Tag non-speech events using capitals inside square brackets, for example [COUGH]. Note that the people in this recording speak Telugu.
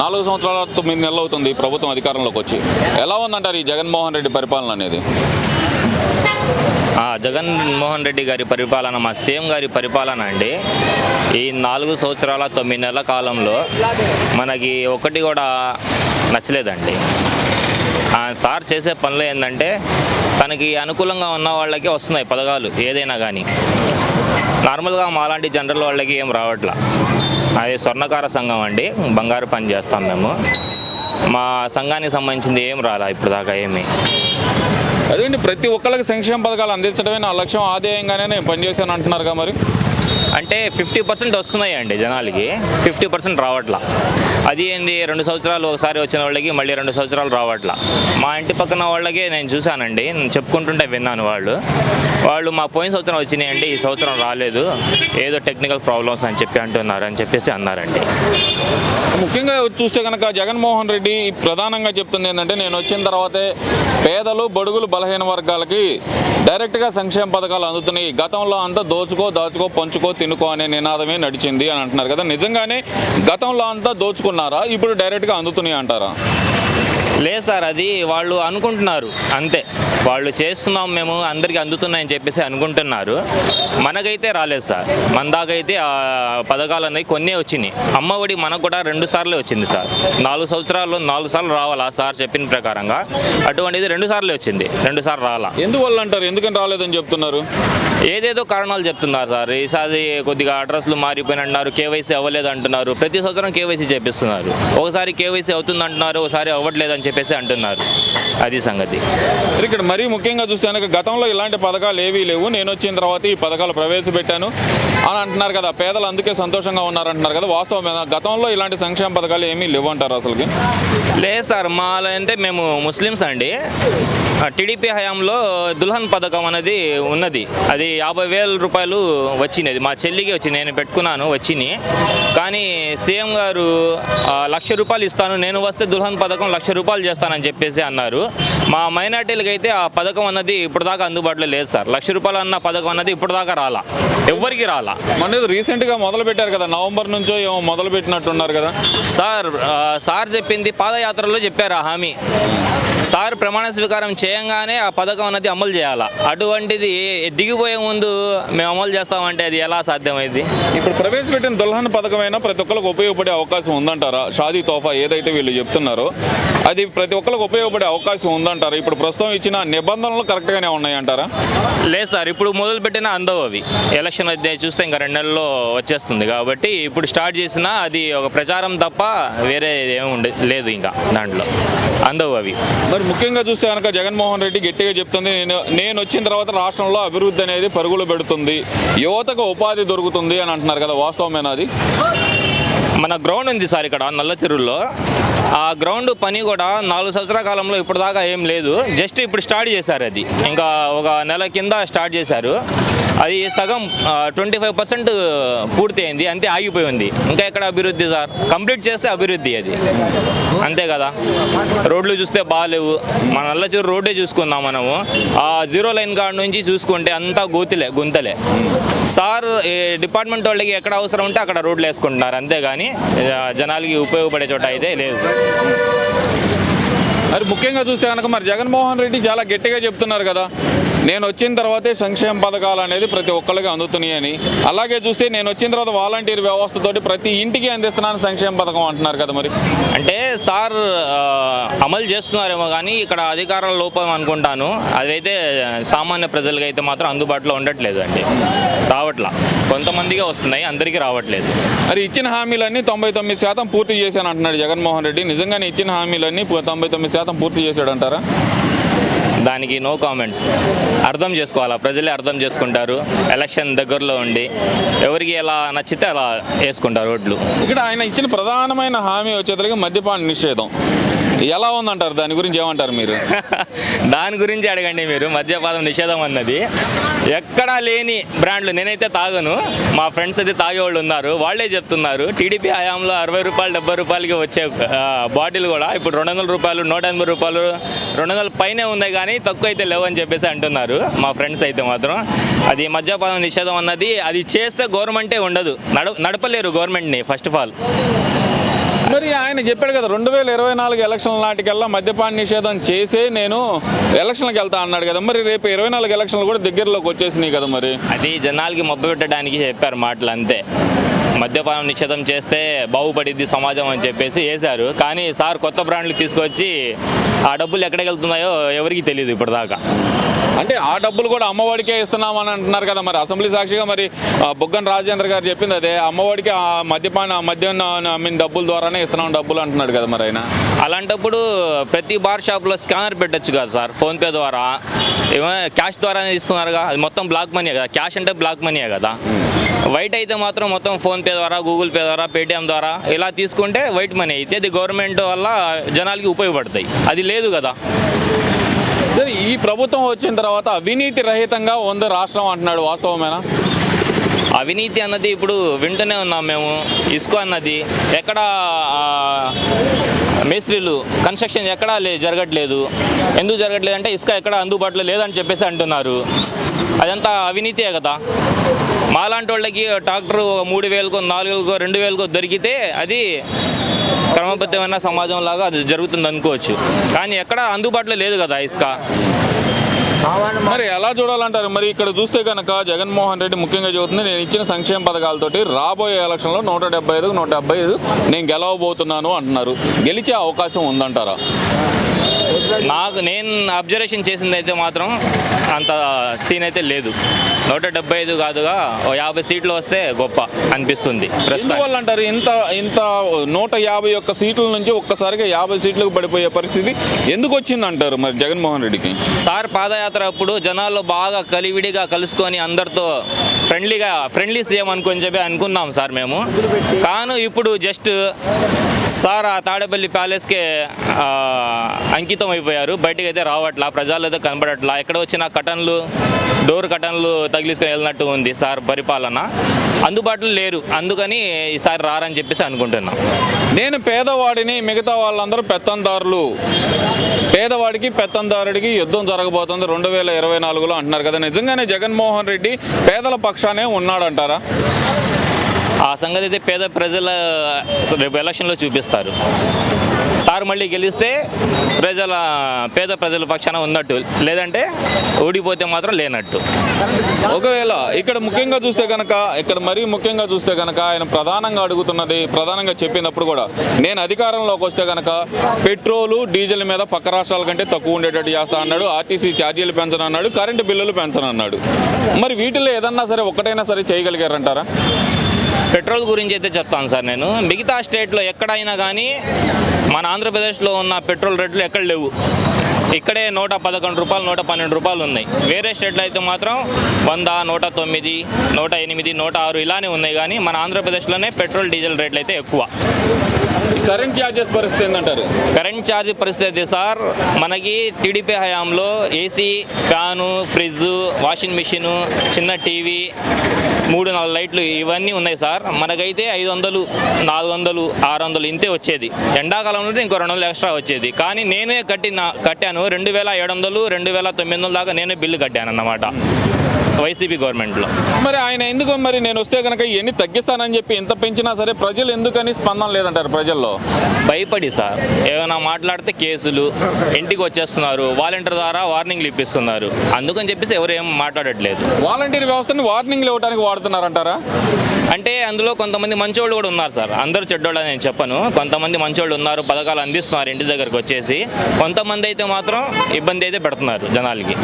నాలుగు సంవత్సరాల తొమ్మిది నెలలు అవుతుంది ఈ ప్రభుత్వం అధికారంలోకి వచ్చి. ఎలా ఉందంటారు ఈ జగన్మోహన్ రెడ్డి పరిపాలన అనేది? జగన్మోహన్ రెడ్డి గారి పరిపాలన మా సీఎం గారి పరిపాలన అండి. ఈ నాలుగు సంవత్సరాల తొమ్మిది నెలల కాలంలో మనకి ఒకటి కూడా నచ్చలేదండి. సార్ చేసే పనులు ఏంటంటే తనకి అనుకూలంగా ఉన్న వాళ్ళకి వస్తున్నాయి పథకాలు ఏదైనా కానీ నార్మల్గా మాలాంటి జనరల్ వాళ్ళకి ఏం రావట్లా. అది స్వర్ణకార సంఘం అండి. బంగారు పని చేస్తాం మేము. మా సంఘానికి సంబంధించింది ఏం రాలా ఇప్పుడు దాకా ఏమి. అదేంటి ప్రతి ఒక్కరికి సంక్షేమ పథకాలు అందించడమే నా లక్ష్యం. ఆదాయంగానే నేను పనిచేశాను అంటున్నారుగా మరి. అంటే ఫిఫ్టీ పర్సెంట్ వస్తున్నాయండి జనాలకి. ఫిఫ్టీ పర్సెంట్ రావట్లా. అది ఏంది? రెండు సంవత్సరాలు ఒకసారి వచ్చిన వాళ్ళకి మళ్ళీ రెండు సంవత్సరాలు రావట్లా. మా ఇంటి పక్కన వాళ్ళకి నేను చూశానండి. నేను చెప్పుకుంటుంటే విన్నాను వాళ్ళు. వాళ్ళు మా పోయిన సంవత్సరం వచ్చినాయండి. ఈ సంవత్సరం రాలేదు. ఏదో టెక్నికల్ ప్రాబ్లమ్స్ అని చెప్పి అంటున్నారు అని చెప్పేసి అన్నారండి. ముఖ్యంగా చూస్తే కనుక జగన్మోహన్ రెడ్డి ప్రధానంగా చెప్తుంది ఏంటంటే నేను వచ్చిన తర్వాతే పేదలు బడుగులు బలహీన వర్గాలకి డైరెక్ట్గా సంక్షేమ పథకాలు అందుతున్నాయి. గతంలో అంతా దోచుకో దాచుకో పంచుకో తినుకో అనే నినాదమే నడిచింది అని అంటున్నారు కదా. నిజంగానే గతంలో అంతా దోచుకున్నారా? ఇప్పుడు డైరెక్ట్గా అందుతున్నాయి అంటారా? లేదు సార్ అది వాళ్ళు అనుకుంటున్నారు. అంతే. వాళ్ళు చేస్తున్నాం మేము అందరికీ అందుతున్నాయని చెప్పేసి అనుకుంటున్నారు. మనకైతే రాలేదు సార్. మన దాకైతే పథకాలు అనేవి కొన్ని వచ్చినాయి. అమ్మఒడి మనకు కూడా రెండు సార్లు వచ్చింది సార్. నాలుగు సంవత్సరాల్లో నాలుగు సార్లు రావాలా సార్ చెప్పిన ప్రకారంగా? అటువంటిది రెండు సార్లు వచ్చింది. రెండు సార్లు రాలా. ఎందువల్ల అంటారు? ఎందుకని రాలేదని చెప్తున్నారు? ఏదేదో కారణాలు చెప్తున్నారు సార్. ఈసారి కొద్దిగా అడ్రస్లు మారిపోయినట్టున్నారు. కేవైసీ అవ్వలేదు అంటున్నారు ప్రతి సంవత్సరం కేవైసీ చేపిస్తున్నారు. ఒకసారి కేవైసీ అవుతుంది అంటున్నారు ఒకసారి అవ్వట్లేదు అని చెప్పేసి అంటున్నారు. అది సంగతి. ఇక్కడ మరీ ముఖ్యంగా చూస్తే కనుక గతంలో ఇలాంటి పథకాలు ఏవీ లేవు. నేను వచ్చిన తర్వాత ఈ పథకాలు ప్రవేశపెట్టాను అని అంటున్నారు కదా. పేదలు అందుకే సంతోషంగా ఉన్నారంటున్నారు కదా. వాస్తవమేనా? గతంలో ఇలాంటి సంక్షేమ పథకాలు ఏమీ లేవు అంటారు అసలుకి? లేదు సార్. మా అంటే మేము ముస్లిమ్స్ అండి. టీడీపీ హయాంలో దుల్హన్ పథకం అనేది ఉన్నది. అది యాభై వేల రూపాయలు వచ్చినది. మా చెల్లికి వచ్చి నేను పెట్టుకున్నాను వచ్చినాయి కానీ సీఎం గారు లక్ష రూపాయలు ఇస్తాను. నేను వస్తే దుల్హన్ పథకం లక్ష రూపాయలు చేస్తానని చెప్పేసి అన్నారు. మా మైనార్టీలకి అయితే ఆ పథకం అన్నది ఇప్పుడు దాకా అందుబాటులో లేదు సార్. లక్ష రూపాయలు అన్న పథకం అన్నది ఇప్పుడు దాకా రాలా. ఎవ్వరికి రాలా. మన రీసెంట్గా మొదలు పెట్టారు కదా. నవంబర్ నుంచో ఏమో మొదలు పెట్టినట్టున్నారు కదా. సార్ సార్ చెప్పింది పాదయాత్రలో చెప్పారు ఆ హామీ. సార్ ప్రమాణ స్వీకారం చేయంగానే ఆ పథకం అనేది అమలు చేయాలా? అటువంటిది దిగిపోయే ముందు మేము అమలు చేస్తామంటే అది ఎలా సాధ్యమైంది? ఇప్పుడు ప్రవేశపెట్టిన దుల్హన్ పథకమైనా ప్రతి ఒక్కరికి ఉపయోగపడే అవకాశం ఉందంటారా? షాదీ తోఫా ఏదైతే వీళ్ళు చెప్తున్నారో అది ప్రతి ఒక్కరికి ఉపయోగపడే అవకాశం ఉందంటారా? ఇప్పుడు ప్రస్తుతం ఇచ్చిన నిబంధనలు కరెక్ట్గానే ఉన్నాయంటారా? లేదు సార్ ఇప్పుడు మొదలు పెట్టిన అందవు అవి. ఎలక్షన్ చూస్తే ఇంకా రెండు నెలల్లో వచ్చేస్తుంది కాబట్టి ఇప్పుడు స్టార్ట్ చేసినా అది ఒక ప్రచారం తప్ప వేరే ఏమి లేదు ఇంకా దాంట్లో. అందవు అవి. మరి ముఖ్యంగా చూస్తే కనుక జగన్మోహన్ రెడ్డి గట్టిగా చెప్తుంది నేను నేను వచ్చిన తర్వాత రాష్ట్రంలో అభివృద్ధి అనేది పరుగులు పెడుతుంది యువతకు ఉపాధి దొరుకుతుంది అని అంటున్నారు కదా వాస్తవమేనా అది? మన గ్రౌండ్ ఉంది సార్ ఇక్కడ నల్ల చెరువుల్లో ఆ గ్రౌండ్ పని కూడా నాలుగు సంవత్సరాల కాలంలో ఇప్పటిదాకా ఏం లేదు జస్ట్ ఇప్పుడు స్టార్ట్ చేశారు అది. ఇంకా ఒక నెల కింద స్టార్ట్ చేశారు. అది సగం ట్వంటీ ఫైవ్ పర్సెంట్ పూర్తి అయింది అంతే ఆగిపోయి ఉంది. ఇంకా ఎక్కడ అభివృద్ధి సార్? కంప్లీట్ చేస్తే అభివృద్ధి అది. అంతే కదా? రోడ్లు చూస్తే బాగాలేవు మన అల్లచూరు రోడ్డే చూసుకుందాం మనము. ఆ జీరో లైన్ కాడ నుంచి చూసుకుంటే అంతా గోతులే గుంతలే. సార్ డిపార్ట్మెంట్ వాళ్ళకి ఎక్కడ అవసరం ఉంటే అక్కడ రోడ్లు వేసుకుంటున్నారు అంతేగాని జనాలకి ఉపయోగపడే చోట అయితే లేదు. మరి ముఖ్యంగా చూస్తే కనుక మరి జగన్మోహన్ రెడ్డి చాలా గట్టిగా చెప్తున్నారు కదా. నేను వచ్చిన తర్వాతే సంక్షేమ పథకాలు అనేది ప్రతి ఒక్కరికి అందుతున్నాయని అలాగే చూస్తే నేను వచ్చిన తర్వాత వాలంటీర్ వ్యవస్థతోటి ప్రతి ఇంటికి అందిస్తున్నాను సంక్షేమ పథకం అంటున్నారు కదా మరి. అంటే సార్ అమలు చేస్తున్నారేమో కానీ ఇక్కడ అధికారాల లోపం అనుకుంటాను. అదైతే సామాన్య ప్రజలకి అయితే మాత్రం అందుబాటులో ఉండట్లేదు అండి. రావట్లా. కొంతమందిగా వస్తున్నాయి అందరికీ రావట్లేదు. మరి ఇచ్చిన హామీలన్నీ తొంభై తొమ్మిది శాతం పూర్తి చేశాను అంటున్నాడు జగన్మోహన్ రెడ్డి. నిజంగానే ఇచ్చిన హామీలన్నీ తొంభై తొమ్మిది శాతం పూర్తి చేశాడంటారా? దానికి నో కామెంట్స్. అర్థం చేసుకోవాలా? ప్రజలే అర్థం చేసుకుంటారు. ఎలక్షన్ దగ్గరలో ఉండి ఎవరికి ఎలా నచ్చితే అలా వేసుకుంటారు ఓట్లు. ఇక్కడ ఆయన ఇచ్చిన ప్రధానమైన హామీ వచ్చేసరికి మద్యపాన నిషేధం. ఎలా ఉందంటారు? దాని గురించి ఏమంటారు మీరు? [LAUGHS] దాని గురించి అడగండి మీరు. మద్యపానం నిషేధం అన్నది. ఎక్కడా లేని బ్రాండ్లు నేనైతే తాగను. మా ఫ్రెండ్స్ అయితే తాగేవాళ్ళు ఉన్నారు. వాళ్ళే చెప్తున్నారు టీడీపీ హయాంలో అరవై రూపాయలు డెబ్బై రూపాయలకి వచ్చే బాటిల్ కూడా ఇప్పుడు రెండు వందల రూపాయలు నూట ఎనభై రూపాయలు రెండు వందల పైనే ఉన్నాయి కానీ తక్కువ అయితే లేవని చెప్పేసి అంటున్నారు మా ఫ్రెండ్స్ అయితే మాత్రం. అది మద్యపానం నిషేధం అన్నది అది చేస్తే గవర్నమెంటే ఉండదు. నడపలేరు గవర్నమెంట్ని ఫస్ట్ ఆఫ్ ఆల్ మరి ఆయన చెప్పాడు కదా రెండు వేల ఇరవై నాలుగు ఎలక్షన్ల నాటికల్లా మద్యపాన నిషేధం చేసే నేను ఎలక్షన్లకు వెళ్తా అన్నాడు కదా. మరి రేపు ఇరవై నాలుగు ఎలక్షన్లు కూడా దగ్గరలోకి వచ్చేసినాయి కదా మరి? అది జనాలకి మబ్బు పెట్టడానికి చెప్పారు మాటలు అంతే. మద్యపానం నిషేధం చేస్తే బాగుపడిద్ది సమాజం అని చెప్పేసి వేశారు. కానీ సార్ కొత్త బ్రాండ్లు తీసుకొచ్చి ఆ డబ్బులు ఎక్కడికి వెళ్తున్నాయో ఎవరికి తెలియదు ఇప్పటిదాకా. అంటే ఆ డబ్బులు కూడా అమ్మఒడికే ఇస్తున్నామని అంటున్నారు కదా మరి. అసెంబ్లీ సాక్షిగా మరి బుగ్గన రాజేంద్ర గారు చెప్పింది అదే. అమ్మఒడికి ఆ మద్యపాన మద్యం మీన్ డబ్బుల ద్వారానే ఇస్తున్నాం డబ్బులు అంటున్నాడు కదా మరి ఆయన. అలాంటప్పుడు ప్రతి బార్ షాప్లో స్కానర్ పెట్టొచ్చు కదా సార్ ఫోన్పే ద్వారా. ఏమో క్యాష్ ద్వారానే ఇస్తున్నారుగా అది మొత్తం బ్లాక్ మనీ కదా. క్యాష్ అంటే బ్లాక్ మనీయే కదా. వైట్ అయితే మాత్రం మొత్తం ఫోన్పే ద్వారా గూగుల్ పే ద్వారా పేటిఎం ద్వారా ఇలా తీసుకుంటే వైట్ మనీ. అయితే అది గవర్నమెంట్ వల్ల జనాలకి ఉపయోగపడతాయి. అది లేదు కదా. ఈ ప్రభుత్వం వచ్చిన తర్వాత అవినీతి రహితంగా ఉంది రాష్ట్రం అంటున్నాడు వాస్తవమేనా? అవినీతి అన్నది ఇప్పుడు వింటూనే ఉన్నాం మేము. ఇసుక అన్నది ఎక్కడ మేస్త్రీలు కన్స్ట్రక్షన్ ఎక్కడా లే జరగట్లేదు. ఎందుకు జరగట్లేదు అంటే ఇసుక ఎక్కడ అందుబాటులో లేదని చెప్పేసి అంటున్నారు. అదంతా అవినీతే కదా. మాలాంటి వాళ్ళకి ట్రాక్టర్ ఒక మూడు వేలకో నాలుగు వేలకో రెండు వేలకో దొరికితే అది క్రమబద్ధమైన సమాజం లాగా అది జరుగుతుంది అనుకోవచ్చు. కానీ ఎక్కడ అందుబాటులో లేదు కదా ఇసుక. మరి ఎలా చూడాలంటారు? మరి ఇక్కడ చూస్తే కనుక జగన్మోహన్ రెడ్డి ముఖ్యంగా చెబుతుంది నేను ఇచ్చిన సంక్షేమ పథకాలతోటి రాబోయే ఎలక్షన్లో నూట డెబ్బై ఐదు నూట డెబ్బై ఐదు నేను గెలవబోతున్నాను అంటున్నారు. గెలిచే అవకాశం ఉందంటారా? నాకు నేను అబ్జర్వేషన్ చేసింది అయితే మాత్రం అంత సీన్ అయితే లేదు. నూట డెబ్బై ఐదు కాదుగా ఓ యాభై సీట్లు వస్తే గొప్ప అనిపిస్తుంది ప్రస్తుతం అంటారు? ఇంత ఇంత నూట యాభై ఒక్క సీట్ల నుంచి ఒక్కసారిగా యాభై సీట్లకు పడిపోయే పరిస్థితి ఎందుకు వచ్చింది అంటారు మరి జగన్మోహన్ రెడ్డికి? సార్ పాదయాత్ర అప్పుడు జనాల్లో బాగా కలివిడిగా కలుసుకొని అందరితో ఫ్రెండ్లీగా ఫ్రెండ్లీ సీఎం అనుకొని చెప్పి అనుకున్నాం సార్ మేము. కాను ఇప్పుడు జస్ట్ సార్ ఆ తాడేపల్లి ప్యాలెస్కే అంకితం అయిపోయారు బయటికి అయితే రావట్లా ప్రజలతో కనబడట్లా. ఎక్కడ వచ్చిన కటన్లు డోర్ కటన్లు తగిలిసుకొని వెళ్ళినట్టు ఉంది సార్ పరిపాలన. అందుబాటులో లేరు. అందుకని ఈసారి రారని చెప్పేసి అనుకుంటున్నాం. నేను పేదవాడిని మిగతా వాళ్ళందరూ పెత్తందారులు. పేదవాడికి పెత్తందారుడికి యుద్ధం జరగబోతుంది. రెండు వేల ఇరవై నాలుగులో అంటున్నారు కదా. నిజంగానే జగన్మోహన్ రెడ్డి పేదల పక్షానే ఉన్నాడంటారా? ఆ సంగతి అయితే పేద ప్రజల రేపు ఎలక్షన్లో చూపిస్తారు. సార్ మళ్ళీ గెలిస్తే ప్రజల పేద ప్రజల పక్షాన ఉన్నట్టు లేదంటే ఓడిపోతే మాత్రం లేనట్టు. ఒకవేళ ఇక్కడ ముఖ్యంగా చూస్తే కనుక ఇక్కడ మరీ ముఖ్యంగా చూస్తే కనుక ఆయన ప్రధానంగా అడుగుతున్నది ప్రధానంగా చెప్పినప్పుడు కూడా నేను అధికారంలోకి వస్తే కనుక పెట్రోలు డీజిల్ మీద పక్క రాష్ట్రాల కంటే తక్కువ ఉండేటట్టు చేస్తా అన్నాడు ఆర్టీసీ ఛార్జీలు పెంచనన్నాడు కరెంటు బిల్లులు పెంచనన్నాడు. మరి వీటిలో ఏదన్నా సరే ఒక్కటైనా సరే చేయగలిగారంటారా? పెట్రోల్ గురించి అయితే చెప్తాను సార్ నేను. మిగతా స్టేట్లో ఎక్కడైనా కానీ మన ఆంధ్రప్రదేశ్లో ఉన్న పెట్రోల్ రేట్లు ఎక్కడ లేవు. ఇక్కడే నూట పదకొండు రూపాయలు నూట పన్నెండు రూపాయలు ఉన్నాయి. వేరే స్టేట్లో అయితే మాత్రం వంద నూట తొమ్మిది నూట ఎనిమిది నూట ఆరు ఇలానే ఉన్నాయి. కానీ మన ఆంధ్రప్రదేశ్లోనే పెట్రోల్ డీజిల్ రేట్లు అయితే ఎక్కువ. కరెంట్ ఛార్జెస్ పరిస్థితి ఏంటంటారు కరెంట్ ఛార్జ్ పరిస్థితి సార్ మనకి టీడీపీ హయాంలో AC fan fridge washing machine చిన్న టీవీ మూడు నాలుగు లైట్లు ఇవన్నీ ఉన్నాయి సార్. మనకైతే ఐదు వందలు నాలుగు వందలు ఆరు వందలు ఇంతే వచ్చేది. ఎండాకాలంలో ఇంకో రెండు వందలు ఎక్స్ట్రా వచ్చేది. కానీ నేనే కట్టిన కట్టాను. రెండు వేల ఏడు వందలు రెండు వేల తొమ్మిది వందల దాకా నేనే బిల్లు కట్టాను అన్నమాట వైసీపీ గవర్నమెంట్లో. మరి ఆయన ఎందుకు మరి నేను వస్తే కనుక ఇవన్నీ తగ్గిస్తానని చెప్పి ఎంత పెంచినా సరే ప్రజలు ఎందుకని స్పందన లేదంటారు ప్రజల్లో? భయపడి సార్. ఏమైనా మాట్లాడితే కేసులు ఇంటికి వచ్చేస్తున్నారు వాలంటీర్ ద్వారా వార్నింగ్లు ఇప్పిస్తున్నారు. అందుకని చెప్పేసి ఎవరు ఏం మాట్లాడట్లేదు. వాలంటీర్ వ్యవస్థని వార్నింగ్లు ఇవ్వడానికి వాడుతున్నారంటారా? అంటే అందులో కొంతమంది మంచోళ్ళు కూడా ఉన్నారు సార్. అందరూ చెడ్డోళ్ళు నేను చెప్పను. కొంతమంది మంచోళ్ళు ఉన్నారు పథకాలు అందిస్తున్నారు ఇంటి దగ్గరకు వచ్చేసి. కొంతమంది అయితే మాత్రం ఇబ్బంది అయితే పెడుతున్నారు జనాలకి.